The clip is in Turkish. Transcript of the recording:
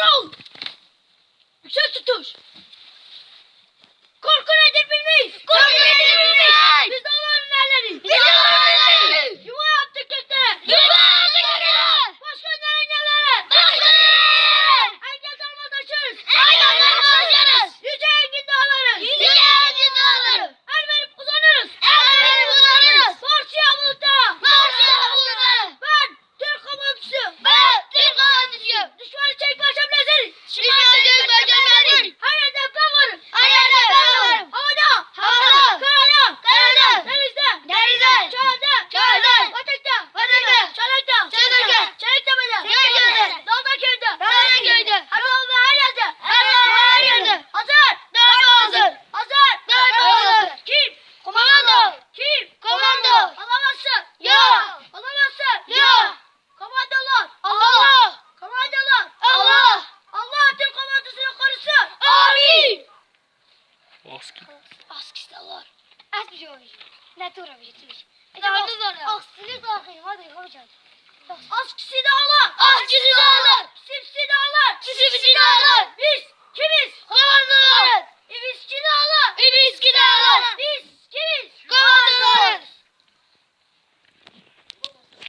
Bro! Ik zet het dus! Aski. Aski de var. Az bir olmuş. Ne durabilirsiniz? Nerede var ya? Askisi de alayım hadi hocam. Askisi de alır. Askisi de alır. Sipsi de alır. Sipsi de.